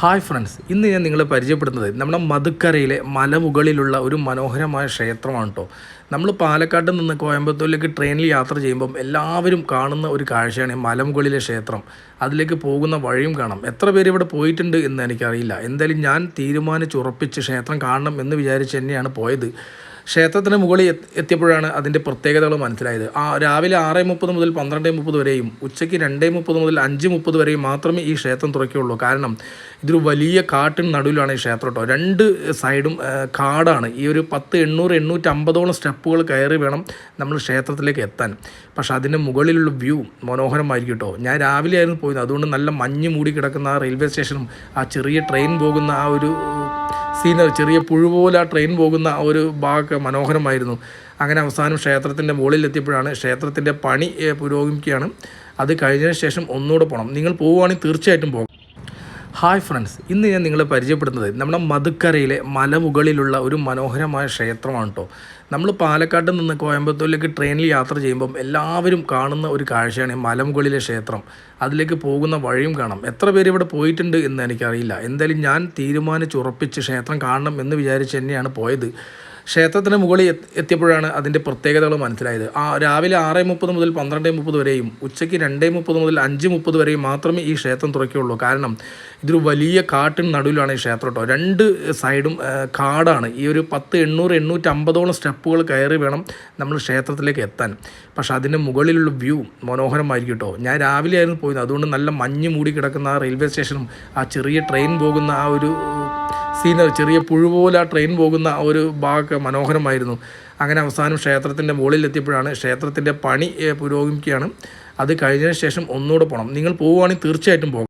Hi friends ഇന്ന് ഞാൻ നിങ്ങളെ പരിചയപ്പെടുന്നത് നമ്മുടെ മധുക്കരയിലെ മലമുകളിലുള്ള ഒരു മനോഹരമായ ക്ഷേത്രമാണ് കേട്ടോ. നമ്മൾ പാലക്കാട്ട് നിന്ന് കോയമ്പത്തൂരിലേക്ക് ട്രെയിനിൽ യാത്ര ചെയ്യുമ്പം എല്ലാവരും കാണുന്ന ഒരു കാഴ്ചയാണ് മലമുകളിലെ ക്ഷേത്രം. അതിലേക്ക് പോകുന്ന വഴിയും കാണാം. എത്ര പേര് ഇവിടെ പോയിട്ടുണ്ട് എന്ന് എനിക്കറിയില്ല. എന്തായാലും ഞാൻ തീരുമാനിച്ചുറപ്പിച്ച് ക്ഷേത്രം കാണണം എന്ന് വിചാരിച്ച് തന്നെയാണ് പോയത്. ക്ഷേത്രത്തിന് മുകളിൽ എത്തിയപ്പോഴാണ് അതിന്റെ പ്രത്യേകതകൾ മനസ്സിലായത്. ആ രാവിലെ ആറ് മുപ്പത് മുതൽ പന്ത്രണ്ട് മുപ്പത് വരെയും ഉച്ചയ്ക്ക് രണ്ട് മുപ്പത് മുതൽ അഞ്ച് മുപ്പത് വരെയും മാത്രമേ ഈ ക്ഷേത്രം തുറക്കുകയുള്ളൂ. കാരണം ഇതൊരു വലിയ കാട്ടിന് നടുവിലാണ് ഈ ക്ഷേത്രം കേട്ടോ. രണ്ട് സൈഡും കാടാണ്. ഈ ഒരു പത്ത് എണ്ണൂറ് എണ്ണൂറ്റമ്പതോളം സ്റ്റെപ്പുകൾ കയറി വേണം നമ്മൾ ക്ഷേത്രത്തിലേക്ക് എത്താൻ. പക്ഷേ അതിന്റെ മുകളിലുള്ള വ്യൂ മനോഹരമായിരിക്കും കേട്ടോ. ഞാൻ രാവിലെ ആയിരുന്നു പോയത്. അതുകൊണ്ട് നല്ല മഞ്ഞ് മൂടി കിടക്കുന്ന ആ റെയിൽവേ സ്റ്റേഷനും ആ ചെറിയ ട്രെയിൻ പോകുന്ന ആ ഒരു സീനറി ചെറിയ പുഴു പോലെ ആ ട്രെയിൻ പോകുന്ന ഒരു ഭാഗമൊക്കെ മനോഹരമായിരുന്നു. അങ്ങനെ അവസാനം ക്ഷേത്രത്തിന്റെ മുകളിലെത്തിയപ്പോഴാണ് ക്ഷേത്രത്തിന്റെ പണി പുരോഗമിക്കുകയാണ്. അത് കഴിഞ്ഞതിന് ശേഷം ഒന്നുകൂടെ പോകണം നിങ്ങൾ പോവുകയാണെങ്കിൽ തീർച്ചയായിട്ടും പോകും. ഹായ് ഫ്രണ്ട്സ് ഇന്ന് ഞാൻ നിങ്ങളെ പരിചയപ്പെടുന്നത് നമ്മുടെ മധുക്കരയിലെ മലമുകളിലുള്ള ഒരു മനോഹരമായ ക്ഷേത്രമാണ് കേട്ടോ നമ്മൾ പാലക്കാട്ട് നിന്ന് കോയമ്പത്തൂരിലേക്ക് ട്രെയിനിൽ യാത്ര ചെയ്യുമ്പം എല്ലാവരും കാണുന്ന ഒരു കാഴ്ചയാണ് മലമുകളിലെ ക്ഷേത്രം. അതിലേക്ക് പോകുന്ന വഴിയും കാണാം. എത്ര പേര് ഇവിടെ പോയിട്ടുണ്ട് എന്ന് എനിക്കറിയില്ല. എന്തായാലും ഞാൻ തീരുമാനിച്ചുറപ്പിച്ച് ക്ഷേത്രം കാണണം എന്ന് വിചാരിച്ച് തന്നെയാണ് പോയത്. ക്ഷേത്രത്തിന് മുകളിൽ എത്തിയപ്പോഴാണ് അതിന്റെ പ്രത്യേകതകൾ മനസ്സിലായത്. ആ രാവിലെ ആറ് മുപ്പത് മുതൽ പന്ത്രണ്ട് മുപ്പത് വരെയും ഉച്ചയ്ക്ക് രണ്ട് മുപ്പത് മുതൽ അഞ്ച് മുപ്പത് വരെയും മാത്രമേ ഈ ക്ഷേത്രം തുറക്കുകയുള്ളൂ. കാരണം ഇതൊരു വലിയ കാട്ടിന് നടുവിലാണ് ഈ ക്ഷേത്രം കേട്ടോ. രണ്ട് സൈഡും കാടാണ്. ഈ ഒരു പത്ത് എണ്ണൂറ് എണ്ണൂറ്റമ്പതോളം സ്റ്റെപ്പുകൾ കയറി വേണം നമ്മൾ ക്ഷേത്രത്തിലേക്ക് എത്താൻ. പക്ഷേ അതിന്റെ മുകളിലുള്ള വ്യൂ മനോഹരമായിരിക്കും കേട്ടോ. ഞാൻ രാവിലെ ആയിരുന്നു പോയത്. അതുകൊണ്ട് നല്ല മഞ്ഞ് മൂടി കിടക്കുന്ന ആ റെയിൽവേ സ്റ്റേഷനും ആ ചെറിയ ട്രെയിൻ പോകുന്ന ആ ഒരു സീനറി ചെറിയ പുഴു പോലെ ആ ട്രെയിൻ പോകുന്ന ഒരു ഭാഗമൊക്കെ മനോഹരമായിരുന്നു. അങ്ങനെ അവസാനം ക്ഷേത്രത്തിന്റെ മുകളിലെത്തിയപ്പോഴാണ് ക്ഷേത്രത്തിന്റെ പണി പുരോഗമിക്കുകയാണ്. അത് കഴിഞ്ഞതിന് ശേഷം ഒന്നുകൂടെ പോകണം നിങ്ങൾ പോവുകയാണെങ്കിൽ തീർച്ചയായിട്ടും പോകും.